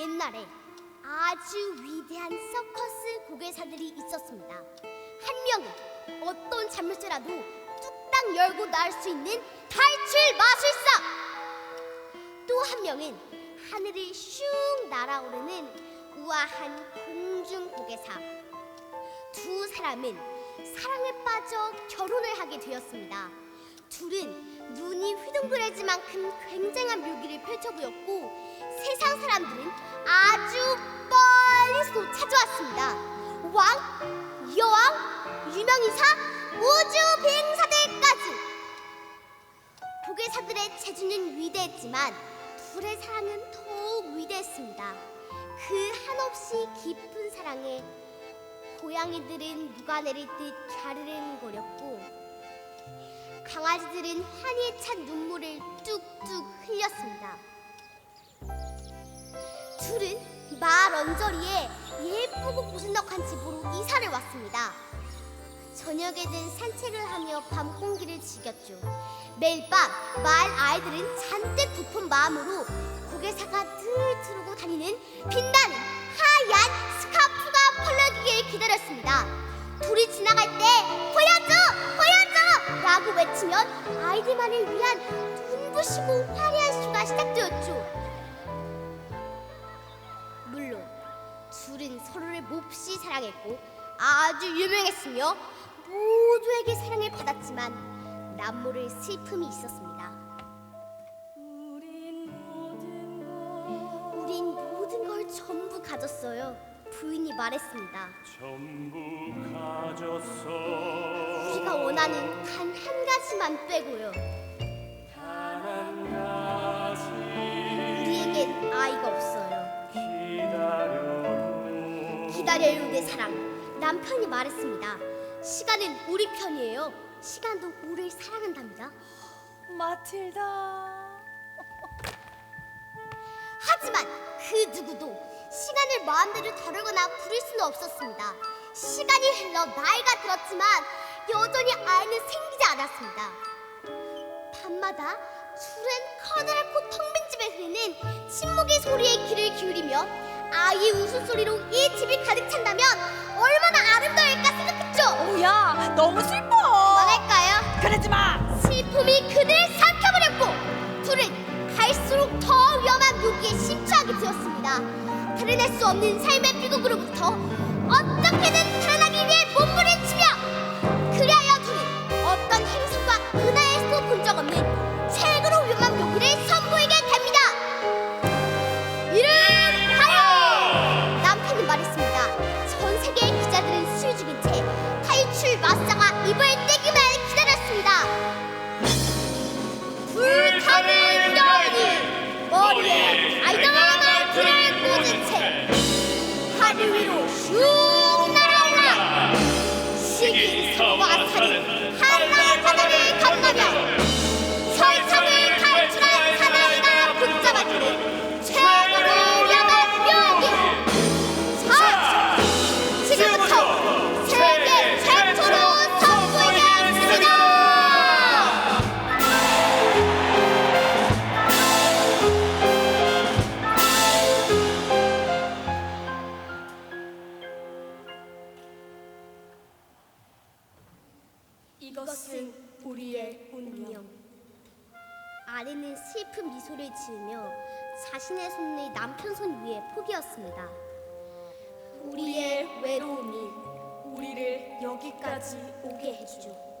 옛날에 아주 위대한 서커스 고개사들이 있었습니다. 한 명은 어떤 잠물쇠라도 뚝딱 열고 나올 수 있는 탈출 마술사. 또 한 명은 하늘을 슝 날아오르는 우아한 공중 고개사. 두 사람은 사랑에 빠져 결혼을 하게 되었습니다. 둘은 눈이 휘둥그레질 만큼 굉장한 묘기를 펼쳐 보였고 세상 사람들은 아주 멀리서 찾아왔습니다. 왕, 여왕, 유명인사, 우주 비행사들까지. 고개사들의 재주는 위대했지만 둘의 사랑은 더욱 위대했습니다. 그 한없이 깊은 사랑에 고양이들은 누가 내릴 듯 갸르릉거렸고 강아지들은 환희에 찬 눈물을 뚝뚝 흘렸습니다. 둘은 마을 언저리에 예쁘고 고즈넉한 집으로 이사를 왔습니다. 저녁에는 산책을 하며 밤 공기를 즐겼죠. 매일 밤 마을 아이들은 잔뜩 부푼 마음으로 고개사가 늘 두르고 다니는 빛나는 하얀 스카프가 펄럭이길 기다렸습니다. 둘이 지나갈 때 보여줘! 라고 외치면 아이들만을 위한 눈부시고 화려한 쇼가 시작되었죠. 물론 둘은 서로를 몹시 사랑했고 아주 유명했으며 모두에게 사랑을 받았지만 남모를 슬픔이 있었습니다. 우린 모든 걸 전부 가졌어요. 부인이 말했습니다. 전부 가졌어 우리가 원하는 단 한 가지만 빼고요. 단한 가지 우리에겐 아이가 없어요. 기다려요 기다려요 내 사랑. 남편이 말했습니다. 시간은 우리 편이에요. 시간도 우리를 사랑한답니다. 마틸다 하지만 그 누구도 시간을 마음대로 다루거나 부릴 수는 없었습니다. 시간이 흘러 나이가 들었지만 여전히 아이는 생기지 않았습니다. 밤마다 둘은 커다랗고 텅 빈 집에 흐르는 침묵의 소리에 귀를 기울이며 아이의 웃음소리로 이 집이 가득 찬다면 얼마나 아름다울까 생각했죠. 오야 너무 슬퍼 말할까요? 그러지 마 슬픔이 그들을 삼켜버렸고 둘은 갈수록 더 위험한 묘기에 심취하게 되었습니다. 드러낼 수 없는 삶의 비극으로부터 어떻게든 탈환하기 위해 몸부림치며 그리하여 둘은 어떤 행성과 은하에서 본적 없는 최고로 위험한 묘기를 선보이게 됩니다. 이를 하여 남편은 말했습니다. 전 세계의 기자들은 술 죽인 채 탈출 마사가 꽂은 채 하늘 위로 슉 날아올라 시기와 살인 이것은 우리의 운명 아내는 슬픈 미소를 지으며 자신의 손을 남편 손 위에 포기했습니다. 우리의 외로움이 우리를 여기까지 오게 해주죠